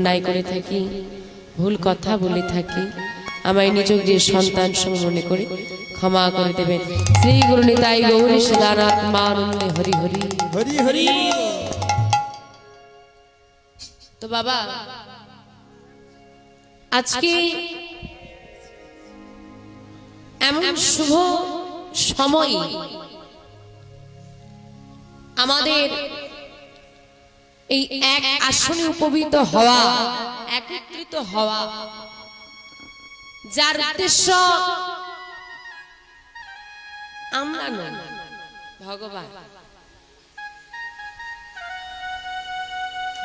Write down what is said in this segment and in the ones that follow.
অন্যায় করে থাকি ভুল কথা বলে থাকি আমায় নিজ গৃহের সন্তান সম মনে করে ক্ষমা করে দেবেন। শ্রী গুরু নিতাই গৌরী সদানাথ মানন্দে হরি হরি। হরি হরি। তো বাবা আজকে এমন শুভ সময়। আমাদের এই এক আসনে উপবিত হওয়া একত্রিত হওয়া। যার উদ্দেশ্য আমরা নয় ভগবান।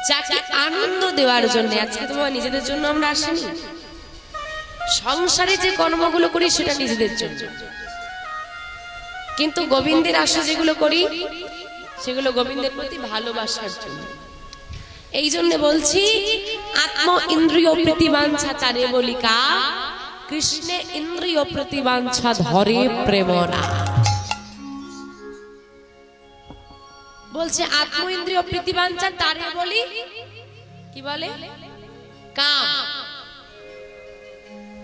যাকে আনন্দ দেওয়ার জন্য, আজকে তো বাবা নিজেদের জন্য আমরা আসিনি। সংসারে যে কর্মগুলো করি, সেটা নিজেদের জন্য। কিন্তু গোবিন্দের আশা যেগুলো করি, সেগুলো গোবিন্দের প্রতি ভালোবাসার জন্য। এই জন্য বলছি, আত্ম ইন্দ্রিয় প্রতিবাঞ্ছা তারে বলিকা, কৃষ্ণে ইন্দ্রিয় প্রতিবাঞ্ছা ধরে প্রেমরা বলছে, আত্ম ইন্দ্রিয় প্রীতিবাঞ্ছা তারে বলি, কি বলে? কাম।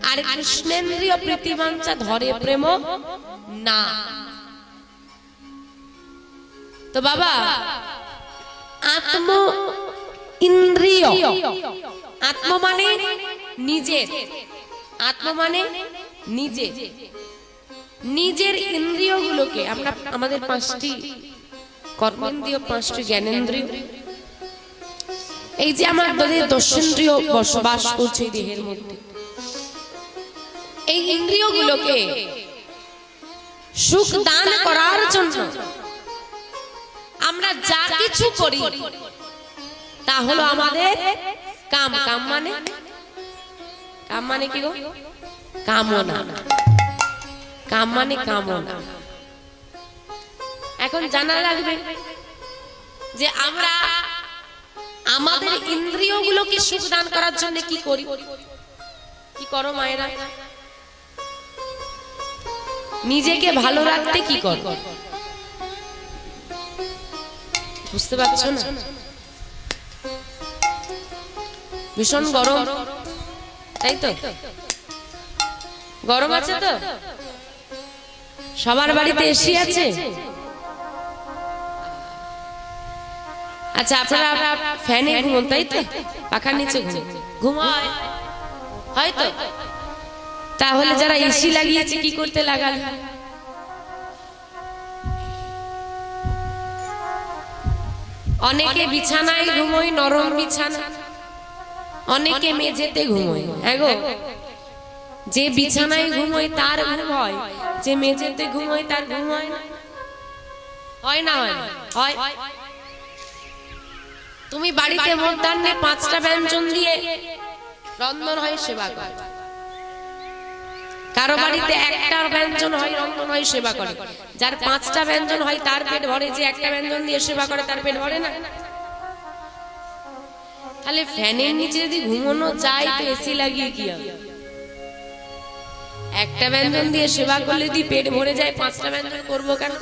আর কৃষ্ণেন্দ্রিয় প্রীতিবাঞ্ছা ধরে প্রেম, না। তো বাবা, আত্ম আত্ম মানে নিজের আত্ম মানে নিজে। নিজের ইন্দ্রিয়গুলোকে আমাদের পাঁচটি কর্মেন্দ্রিয়, পাঁচটি জ্ঞানেন্দ্রিয়। এই যে আমার আমাদের দর্শেন্দ্রিয় বসবাস করছে দেহের মধ্যে। এই ইন্দ্রিয়গুলোকে সুখ দান করার জন্য আমরা যা কিছু করি তা হলো আমাদের কাম কাম মানে? কাম মানে কি গো? কামনা। কাম মানে কামনা। এখন জানা লাগবে যে আমরা আমাদের ইন্দ্রিয়গুলোকে সুখ দান করার জন্য কি করি? কি করো মায়েরা? নিজেকে ভালো রাখতে কি কর? বুঝতে পারছ না? ভীষণ গরম। তাই তো। গরম আছে তো? সবার বাড়িতে এসি আছে? আচ্ছা আপনারা ফ্যানে ঘুমন তাই তো? পাখার নিচে ঘুম ঘুমায়। হয়তো। তাহলে যারা এসি লাগিয়েছে কি করতে লাগাল? অনেকে বিছানায় ঘুমোয় নরম বিছানা। অনেকে মেঝেতে ঘুমোয়। এগো, যে বিছানায় ঘুমোয় তার ঘুম হয়, যে মেঝেতে ঘুমোয় তার ঘুম হয় না। হয় না, হয় তুমি বাড়িতে মধ্যাহ্নে পাঁচটা ব্যঞ্জন দিয়ে রন্ধন হয়, সেবা করে। কারও বাড়িতে একটা ব্যঞ্জন হয়, রন্ধন হয়, সেবা করে। যার পাঁচটা ব্যঞ্জন হয়, তার পেট ভরে। যে একটা ব্যঞ্জন দিয়ে সেবা করে, তার পেট ভরে না। তাহলে ফ্যানের নিচে যদি ঘুমানো যায়, তো এসি লাগিয়ে কি হবে? একটা ব্যঞ্জন দিয়ে সেবা করলে যদি পেট ভরে যায়, পাঁচটা ব্যঞ্জন করব কেন?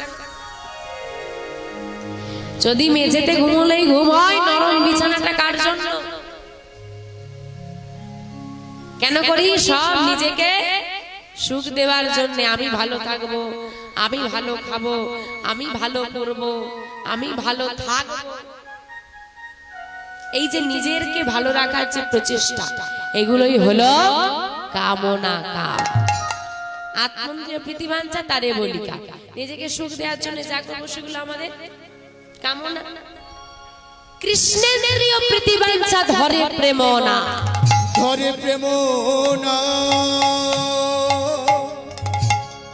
যদি মেঝেতে ঘুমোলেই ঘুম হয়, নরম বিছানাটা কার জন্য? কেন করি? সব নিজেকে সুখ দেওয়ার জন্য আমি ভালো থাকব, আমি ভালো খাব, আমি ভালো করব, আমি ভালো থাকব। এই যে নিজেরকে ভালো রাখার যে প্রচেষ্টা এগুলোই হলো কামনা কাম আত্মন্দ্রিয় প্রীতিবাঞ্ছা তারে বলিকা নিজেকে সুখ দেওয়ার জন্য যা করব সেগুলো আমাদের কামনা। কৃষ্ণেন্দ্রিয় প্রীতিবাঞ্ছা ধরে প্রেম না ধরে প্রেম না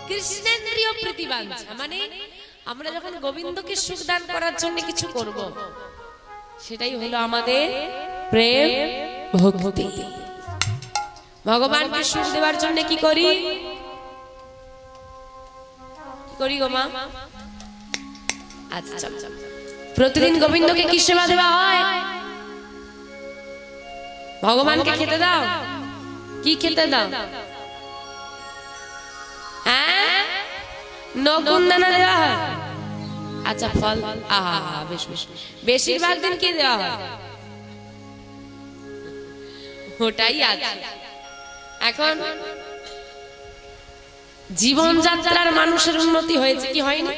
কৃষ্ণেন্দ্রিয় প্রীতিবাঞ্ছা মানে আমরা যখন গোবিন্দকে সুখ দান করার জন্য কিছু করব সেটাই হলো আমাদের প্রেম ভক্তি। ভগবানকে সুখ দেওয়ার জন্য কি করি? করি গো মা? আচ্ছা প্রতিদিন গোবিন্দকে কি সেবা দেওয়া হয়? ভগবানকে খেতে দাও। কি খেতে দাও? হ্যাঁ? নকুন দানা দেওয়া হয়। আচ্ছা ফল, আহা বেশ বেশ। বেশিরভাগ দিন কি দেওয়া হয়? ওটাই আছে। এখন জীবনযাত্রার মানুষের উন্নতি হয়েছে কি হয়নি?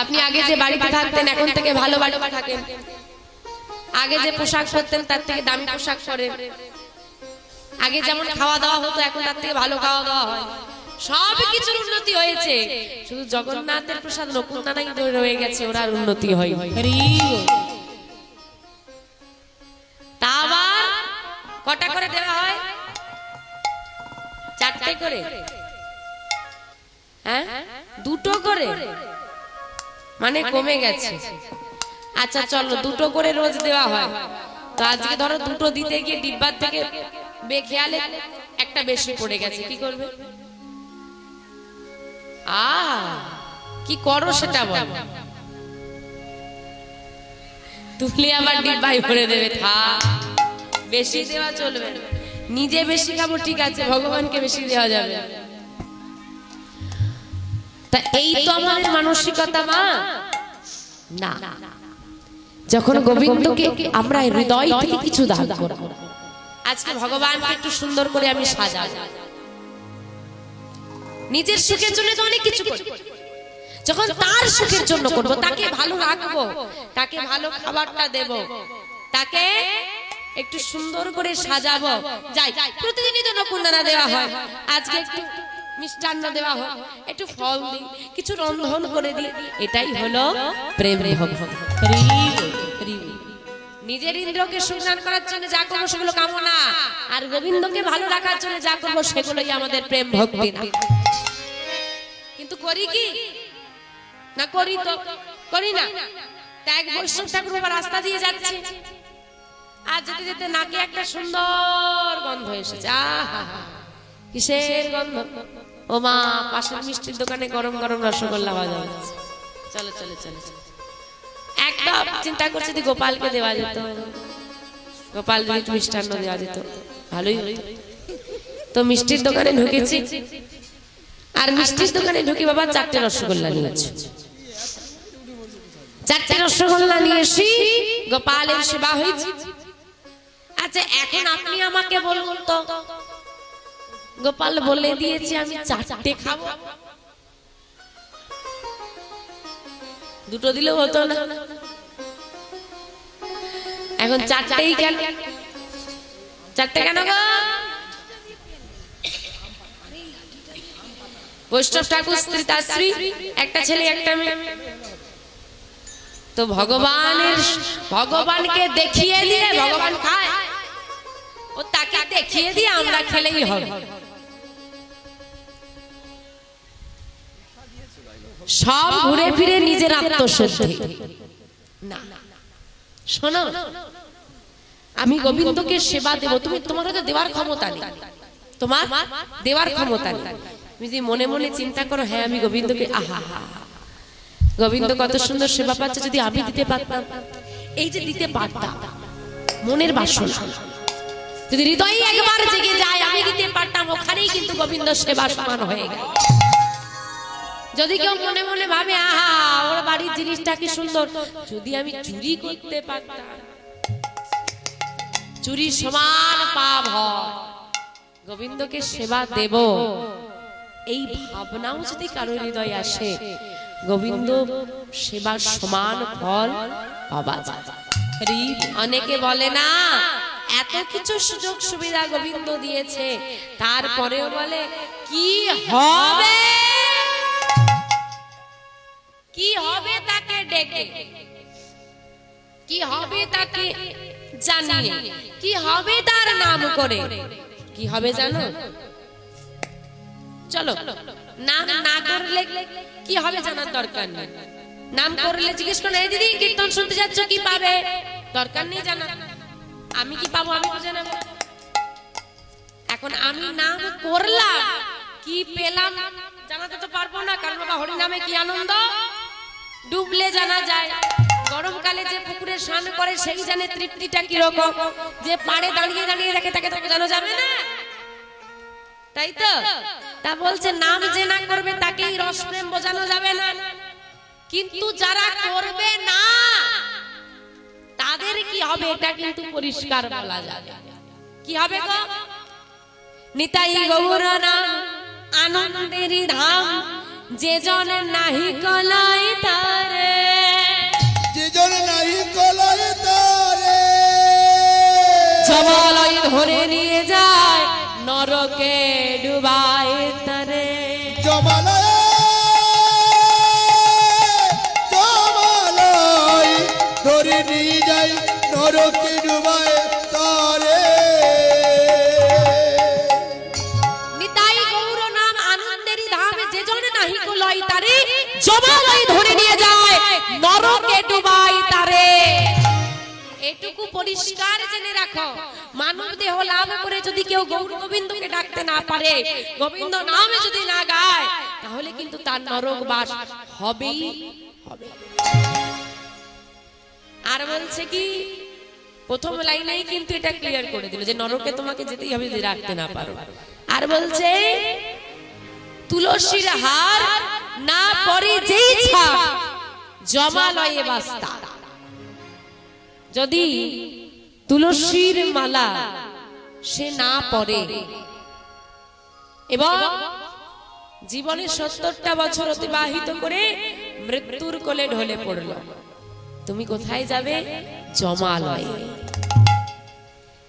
আপনি আগে যে বাড়িতে থাকতেন, এখন থেকে ভালো বাড়িতে থাকেন। আগে যে পোশাক পরতেন, তার থেকে দামি পোশাক পরেন। আগে যেমন খাওয়া দাওয়া হতো, এখন তার থেকে ভালো খাওয়া দাওয়া হয়। সব কিছুর উন্নতি হয়েছে। শুধু জগন্নাথের প্রসাদ নকুন্দানাই রয়ে গেছে ওরা উন্নতি হয় হরি তা আবার কটা করে দেওয়া হয়? চারটে করে। হ্যাঁ? দুটো করে? মানে কমে গেছে। আচ্ছা চলো দুটো করে রোজ দেওয়া হয়। তো আজকে ধরো দুটো দিতে গিয়ে ডিব্বার থেকে বেখেয়ালে একটা বেশি পড়ে গেছে। কি করবে? আ কি করো সেটা বল। তুলে আবার ডিব্বাই ভরে দেবে থা বেশি দেওয়া চলবে নিজে বেশি খাব ঠিক আছে ভগবানকে বেশি দেওয়া যাবে। তা এই তো আমাদের মানসিকতা মা। না। যখন গোবিন্দকে আমরা হৃদয় থেকে কিছু দান করব আজকে ভগবানকে একটু সুন্দর করে আমি সাজাবো। নিজের সুখের জন্য তো অনেক কিছু করি যখন তার সুখের জন্য করব তাকে ভালো রাখব তাকে ভালো খাবারটা দেব তাকে একটু সুন্দর করে সাজাবো। যাই প্রতিদিনই তো নকুন্দানা দেওয়া হয়। আজকে একটু মিষ্টান্ন দেওয়া হয় একটু ফল দিই কিছু রন্ধন করে দিই এটাই হলো প্রেম নিজের ইন্দ্রকে সুদান করার জন্য যা করব সেগুলো কামনা। আর গোবিন্দকে ভালো রাখার জন্য যা করব সেগুলোই আমাদের প্রেম ভক্তি না কিন্তু করি কি না করি তো করি না তা এক বৈষ্ণব ঠাকুর বাবা রাস্তা দিয়ে যাচ্ছে। আর যেতে যেতে নাকে একটা সুন্দর গন্ধ এসেছে। আহা, কিসের গন্ধ? ও মা, পাশের মিষ্টির দোকানে গরম গরম রসগোল্লা ভাজা হচ্ছে। চলো চলো চলো চলো। একটা চিন্তা করছে যে গোপালকে দেওয়া যেত। গোপাল যদি মিষ্টান্ন দেওয়া যেত। ভালোই। তো মিষ্টির দোকানে ঢুকেছি। আর মিষ্টির দোকানে ঢুকে বাবা চারটে রসগোল্লা নিয়েছে চারটে রসগোল্লা নিয়ে এসি, গোপালের সেবা হয়েছে। আচ্ছা এখন আপনি আমাকে বলুন তো, গোপাল বলে দিয়েছে আমি চারটে খাব। দুটো দিলেও হতো না। এখন চারটেই কেন? চারটে কেন গো? বৈষ্ণব ঠাকুর স্ত্রী তার স্ত্রী একটা ছেলে, একটা মেয়ে। তো ভগবানের ভগবানকে দেখিয়ে দিয়ে ভগবান খায়। ও তাকে দেখিয়ে দিয়ে আমরা খেলেই হবে। সব ঘুরে ফিরে নিজের আত্মশুদ্ধি। না। শোনো, আমি গোবিন্দকে সেবা দেব। তুমি তোমার হয়তো দেওয়ার ক্ষমতা নেই। তোমার দেওয়ার ক্ষমতা নেই। তুমি যদি মনে মনে চিন্তা করো হ্যাঁ আমি গোবিন্দকে, আহা, হা। গোবিন্দ কত সুন্দর সেবা পাচ্ছে যদি আমি দিতে পারতাম। এই যে দিতে পারতাম, মনের বাসনা। যদি হৃদয়ে একবার জেগে যায়, আমি দিতে পারতাম, ওখানেই কিন্তু গোবিন্দ সেবা সমান হয়ে গেল। যদি কেউ মনে মনে ভাবে, আহা, ওর বাড়ির জিনিসটা কি সুন্দর, যদি আমি চুরি করতে পারতাম। চুরি সমান পাপ হয়। গোবিন্দকে সেবা দেব। এই ভাবনাও যদি কারোর হৃদয়ে আসে গোবিন্দ সেবার সমান ফল পাওয়া যায় অনেকে বলে না এত কিছু সুযোগ সুবিধা গোবিন্দ দিয়েছে তারপরেও বলে কি হবে? কি হবে তাকে ডেকে? কি হবে তাকে জানিয়ে? কি হবে তার নাম করে? কি হবে জানো? চলো নাম না করলে কি হবে জানার দরকার নেই? নাম করলে জিজ্ঞেস করলে "এই দিদি কীর্তন শুনতে যাচ্ছ কি পাবে? দরকার নেই জানা আমি কি পাবো আমি বুঝে নেব। এখন আমি নাম করলাম কি পেলাম জানাতে তো পারব না কারণ বাবা হরি নামে কি আনন্দ? ডুবলে জানা যায় গরমকালে যে পুকুরে স্নান করে সেই জানে তৃপ্তিটা কীরকম? যে পাড়ে দাঁড়িয়ে দাঁড়িয়ে রেখে তাকে তাকে জানা যাবে না? তাই তো? তা বলছে নাম যে না করবে তাকেই রস প্রেম বোঝানো যাবে না। কিন্তু যারা করবে না তাদের কি হবে? এটা কিন্তু পরিষ্কার বলা যাবে। কি হবে গো? নিতাই গৌর নাম আনন্দের ধাম যে জন নাহি কলাই তারে। যেজন নাহি কলাই তারে। জমালয় ধরে নিয়ে যায় নরকে ডুবাই তারে। জমালয় জমালয় ধরে নিয়ে যাই নরকে ডুবায় তারে। নিতাই গৌর নাম আনন্দেরই ধাম যে জন নাহি কলাই তারে। জমালয় ধরে নিয়ে যায় নরকে ডুবায় তারে। এটুকু পরিষ্কার জেনে রাখো মানব দেহ লাভ করে যদি কেউ গৌর গোবিন্দকে ডাকতে না পারে, গোবিন্দ নামে যদি না গায়, তাহলে কিন্তু তার নরক বাস হবেই হবে। আর বলছে কি, প্রথম লাইনেই কিন্তু এটা ক্লিয়ার করে দিল যে নরকে তোমাকে যেতেই হবে যদি রাখতে না পারো। আর বলছে, তুলসীর হার না পরে যেই ছাপ, জমালয়ে বাস্তা। যদি তুলসীর মালা, সে না পরে। এবং জীবনে সত্তরটা বছর অতিবাহিত করে মৃত্যুর কোলে ঢলে পড়ল। তুমি কোথায় যাবে? জমালয়ে।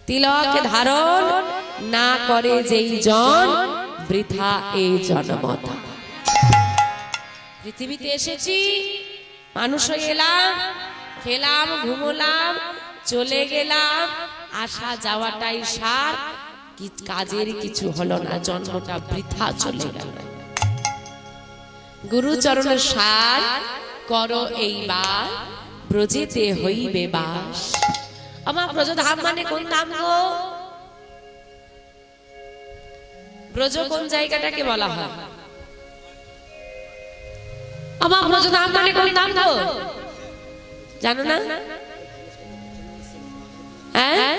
তিলক ধারণ না করে যেই জন, বৃথা এই জন্মতা। পৃথিবীতে এসেছি, মানুষ এলাম, খেলাম, ঘুমোলাম চলে গেলাম। আসা যাওয়াটাই সার। কাজের কিছু হলো না, জন্মটা বৃথা চলে গেল। গুরুচরণের সার, করো এইবার, ব্রজেতে হইবে বাস। আমার ব্রজ ধাম মানে কোন ধাম গো? ব্রজ কোন জায়গাটাকে বলা হয়? আমার ব্রজ ধাম মানে কোন ধাম গো? জানো না? হ্যাঁ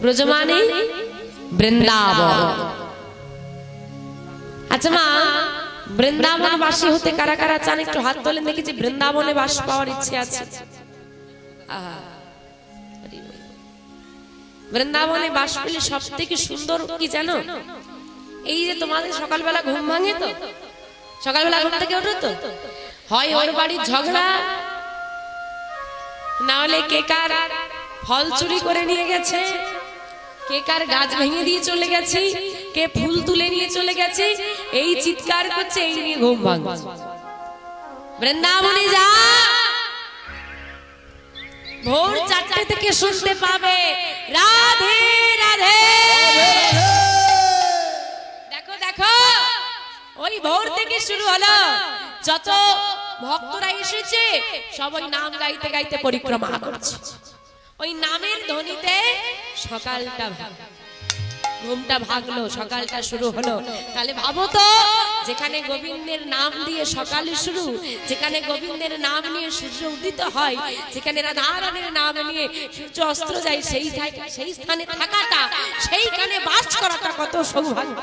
ব্রজ মানে বৃন্দাবন আচ্ছা মা, বৃন্দাবন বাসী হতে কারা কারা চান? একটু হাত তোলেন, দেখি যে বৃন্দাবনে বাস পাওয়ার ইচ্ছে আছে। বৃন্দাবনে বাস পেলে সব থেকে সুন্দর কি জানো? এই যে তোমাদের সকালবেলা ঘুম ভাঙে তো? সকালবেলা ঘুম থেকে ওঠো তো? হয় ওর বাড়ির ঝগড়া, না হলে কে কার? ফল চুরি করে নিয়ে গেছে। কে কার গাছ ভেঙে দিয়ে চলে গেছে, কে ফুল তুলে নিয়ে চলে গেছে, এই চিৎকার করছে, এই নিয়ে ঘুম ভাঙছে। বৃন্দাবনে যা। ভোর চারটে থেকে শুনতে পাবে, রাধে রাধে। দেখো দেখো, ওই ভোর থেকে শুরু হলো। যত ভক্তরা এসেছে, সবাই নাম গাইতে গাইতে পরিক্রমা করছে। ওই নামের ধ্বনিতে সকালটা। ঘুমটা ভাগলো সকালটা শুরু হলো তাহলে ভাবো তো, যেখানে গোবিন্দের নাম দিয়ে সকালে শুরু, যেখানে গোবিন্দের নাম নিয়ে সূর্য উদিত হয়, যেখানে রাধারণের নাম নিয়ে সূর্য অস্ত্র যায়, সেই সেই স্থানে থাকাটা, সেইখানে বাস করাটা কত সৌভাগ্য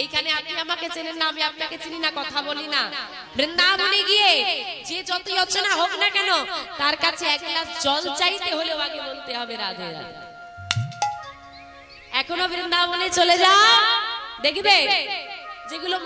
এইখানে আপনি আমাকে চেনেন না আমি আপনাকে চিনি না কথা বলি না। বৃন্দাবনে গিয়ে যে যতই অচেনা হোক না কেন তার কাছে এক গ্লাস জল চাইতে হলেও আগে বলতে হবে রাধে রাধে। এখনও বৃন্দাবনে চলে যা দেখবে যেগুলো